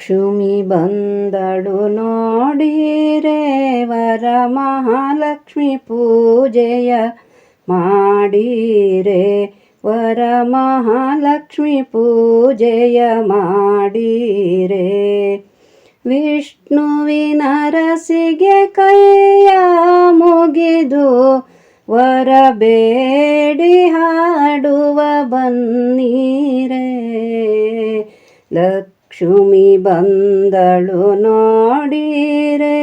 ಲಕ್ಷ್ಮಿ ಬಂದಳು ನೋಡಿರೆ ವರ ಮಹಾಲಕ್ಷ್ಮಿ ಪೂಜೆಯ ಮಾಡಿರೆ ವರ ಮಹಾಲಕ್ಷ್ಮಿ ಪೂಜೆಯ ಮಾಡಿರೆ ವಿಷ್ಣುವಿನ ರಸಿಗೆ ಕೈಯ ಮುಗಿದು ವರ ಬೇಡಿ ಹಾಡುವ ಬನ್ನೀರೆ ಲಕ್ಷ್ಮಿ ಬಂದಳು ನೋಡಿರೆ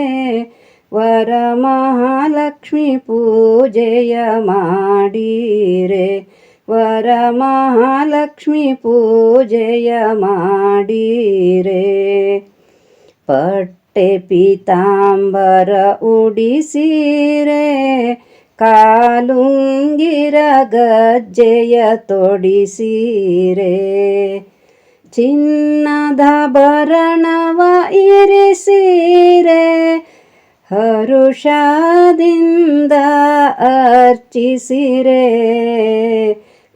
ವರ ಮಹಾಲಕ್ಷ್ಮಿ ಪೂಜೆಯ ಮಾಡಿರೆ. ವರ ಮಹಾಲಕ್ಷ್ಮಿ ಪೂಜೆಯ ಮಾಡಿರೆ. ಪಟ್ಟೆ ಪೀತಾಂಬರ ಉಡಿಸಿರೆ, ಕಾಲುಂಗಿರ ಗಜ್ಜೆಯ ತೊಡಿಸಿರೆ. ಚಿನ್ನದ ಭರಣವ ಇರಿಸಿರೆ, ಹರುಷದಿಂದ ಅರ್ಚಿಸಿರೆ.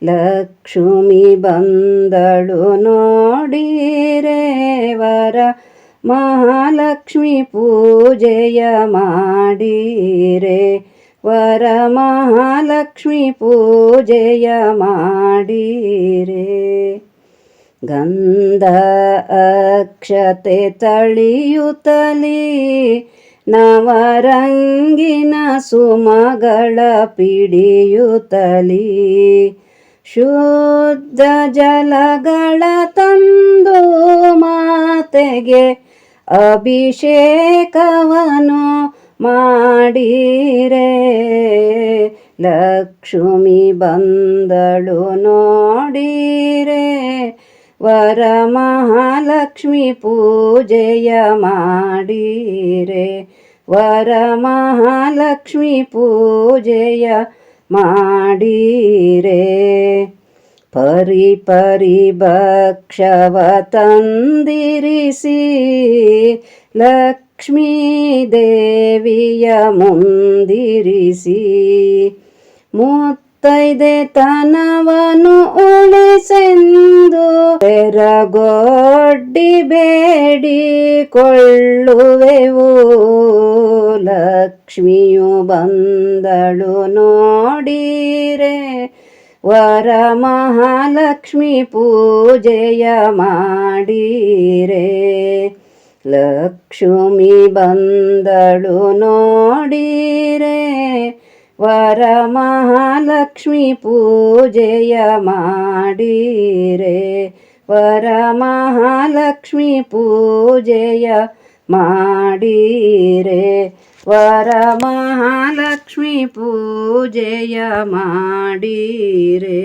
ಲಕ್ಷ್ಮಿ ಬಂದಳು ನೋಡಿರೆ, ವರ ಮಹಾಲಕ್ಷ್ಮಿ ಪೂಜೆಯ ಮಾಡಿರೆ. ವರ ಮಹಾಲಕ್ಷ್ಮಿ ಪೂಜೆಯ ಮಾಡಿರೆ. ಗಂಧ ಅಕ್ಷತೆ ತಳಿಯುತ್ತಲಿ ನವರಂಗಿನ ಸುಮಗಳ ಪಿಡಿಯುತ್ತಲಿ ಶುದ್ಧ ಜಲಗಳ ತಂದು ಮಾತೆಗೆ ಅಭಿಷೇಕವನು ಮಾಡಿರೆ. ಲಕ್ಷ್ಮಿ ಬಂದಳು ನೋಡಿರೆ. ವರ ಮಹಾಲಕ್ಷ್ಮಿ ಪೂಜೆಯ ಮಾಡಿರೆ ವರ ಮಹಾಲಕ್ಷ್ಮಿ ಪೂಜೆಯ ಮಾಡಿರೆ ಪರಿ ಪರಿ ಭಕ್ಷವ ತಂದಿರಿಸಿ ಲಕ್ಷ್ಮೀ ದೇವಿಯ ಮುಂದಿರಿಸಿ ಮುತ್ತೈದೆ ತನವನು ಉಳಿಸೆಂದು ಎರಗೊಡ್ಡಿ ಬೇಡಿಕೊಳ್ಳುವೆವು. ಲಕ್ಷ್ಮಿಯು ಬಂದಳು ನೋಡಿರೆ ವರ ಮಹಾಲಕ್ಷ್ಮಿ ಪೂಜೆಯ ಮಾಡಿರೆ. ಲಕ್ಷ್ಮಿ ಬಂದಳು ನೋಡಿರೆ ವರ ಮಹಾಲಕ್ಷ್ಮಿ ಪೂಜೆಯ ಮಾಡಿರೆ. ವರ ಮಹಾಲಕ್ಷ್ಮಿ ಪೂಜೆಯ ಮಾಡಿರೆ. ವರ ಮಹಾಲಕ್ಷ್ಮಿ ಪೂಜೆಯ ಮಾಡಿರೆ.